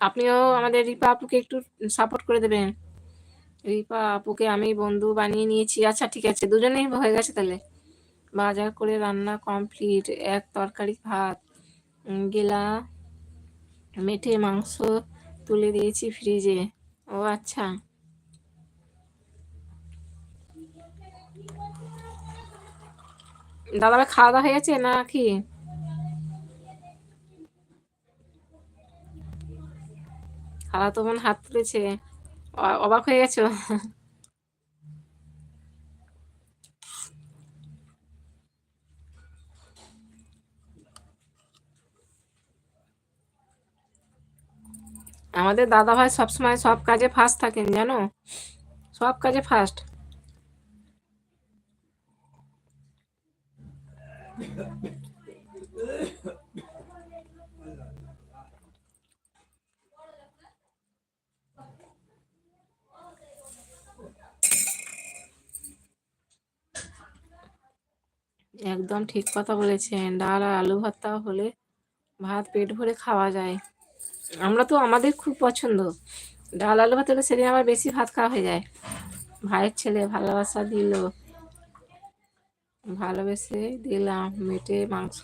আপনিও আমাদের রিপা আপুকে একটু সাপোর্ট করে দেবেন। রিপা আপুকে আমি বন্ধু বানিয়ে নিয়েছি। আচ্ছা ঠিক আছে, দুজনেই হয়ে গেছে তাহলে। বাজার করে রান্না কমপ্লিট এক তরকারি ভাত গেলা, মেঠে মাংস তুলে দিয়েছি ফ্রিজে ও আচ্ছা। দাদা খাওয়া দাওয়া হয়ে গেছে না কি? খালা তো মন হাত তুলেছে। অবাক হয়ে গেছো? আমাদের দাদা ভাই সবসময় সব কাজে ফার্স্ট থাকেন, জানো? সব কাজে ফার্স্ট একদম ঠিক কথা বলেছেন। ডাল আর আলু ভর্তা হলে ভাত পেট ভরে খাওয়া যায়। আমরা তো আমাদের খুব পছন্দ। ডাল, আলু ভাত হলে সেদিন আবার বেশি ভাত খাওয়া হয়ে যায়। ভাইয়ের ছেলে ভালোবাসা দিল। ভালোবেসে দিলাম, মেটে মাংস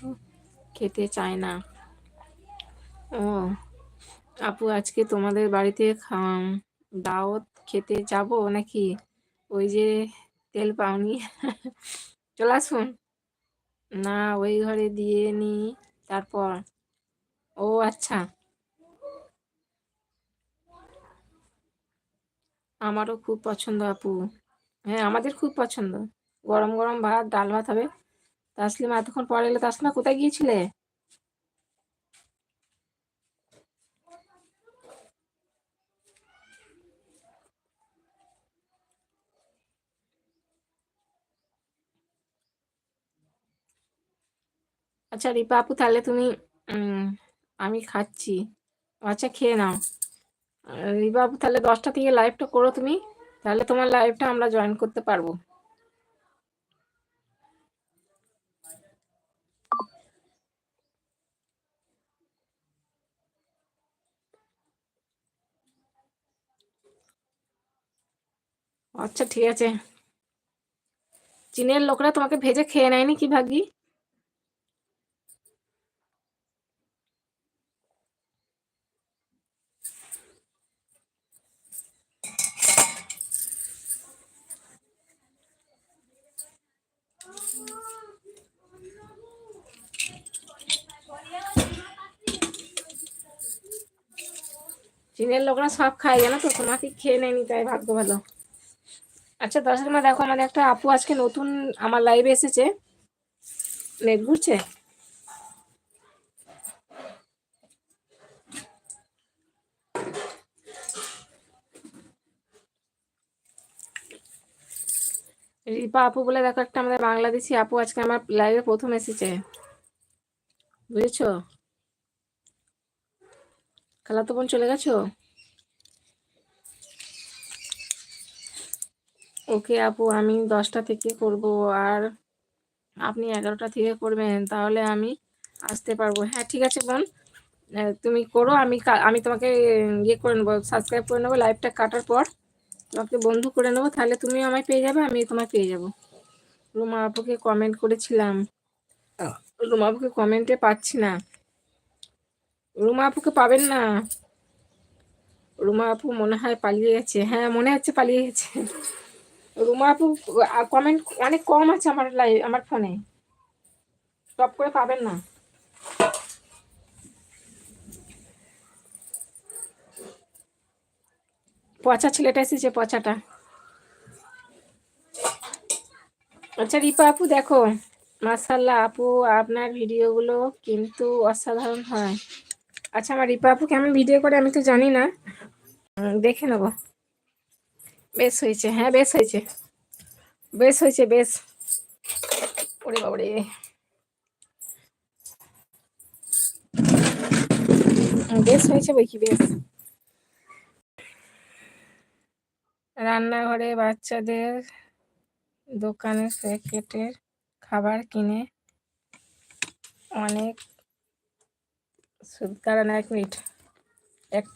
খেতে চায় না। ও, আপু আজকে তোমাদের বাড়িতে দাওয়াত খেতে যাব নাকি? ওই যে তেল পাওনি। চলে আসুন। না, ওই ঘরে দিয়ে নি, তারপর? ও আচ্ছা। আমারও খুব পছন্দ, আপু। হ্যাঁ আমাদের খুব পছন্দ। গরম গরম ভাত, ডাল ভাত হবে। তাসলিমা এতক্ষণ পরে এলে তাসলিমা কোথায় গিয়েছিলে? আচ্ছা রিপা আপু, তাহলে তুমি আমি খাচ্ছি। আচ্ছা খেয়ে নাও। রিপা আপু, তাহলে দশটা থেকে লাইভটা করো তুমি। তাহলে তোমার লাইভটা আমরা জয়েন করতে পারব। আচ্ছা ঠিক আছে। চীনের লোকরা তোমাকে ভেজে খেয়ে নেয়নি কি ভাগি চীনের লোকরা সব খায় জানো তো? তোমাকে খেয়ে নেয়নি, তাই ভাগ্য ভালো। আচ্ছা দর্শক মা দেখো, আমাদের একটা আপু আজকে নতুন আমার লাইভে এসেছে। নেট ঘুরছে? রিপা আপু বলে দেখো, একটা আমাদের বাংলাদেশি আপু আজকে আমার লাইভে প্রথম এসেছে। বুঝেছ? খালাতো বোন চলে গেছো? ওকে আপু আমি দশটা থেকে করব আর আপনি এগারোটা থেকে করবেন তাহলে আমি আসতে পারব। হ্যাঁ ঠিক আছে বোন। তুমি করো আমি আমি তোমাকে ইয়ে করে নেব সাবস্ক্রাইব করে নেব লাইভটা কাটার পর তোমাকে বন্ধু করে নেব তাহলে তুমি আমায় পেয়ে যাবে আমি তোমায় পেয়ে যাব। রুমা আপুকে কমেন্ট করেছিলাম। রুমা আপুকে কমেন্টে পাচ্ছি না। রুমা আপুকে পাবেন না। রুমা আপু মনে হয় পালিয়ে গেছে। হ্যাঁ মনে হচ্ছে পালিয়ে গেছে। রুমা আপু কমেন্ট অনেক কম আছে আমার লাইভ আমার ফোনে স্টপ করে পাবেন না। পচা ছেলেটা এসেছে, পচাটা। আচ্ছা রিপা আপু দেখো। মাসাল্লাহ আপু, আপনার ভিডিওগুলো কিন্তু অসাধারণ হয়। আচ্ছা আমার রিপা আপু কেমন ভিডিও করে আমি তো জানি না। দেখে নেব। বেশ হয়েছে হ্যাঁ বেশ হয়েছে। বেশ হয়েছে, বেশ। ওরে বাবরে। বেশ হয়েছে বই কি, বেশ। রান্নাঘরে বাচ্চাদের দোকানের প্যাকেটের খাবার কিনে অনেক কারণ এক মিনিট। একটা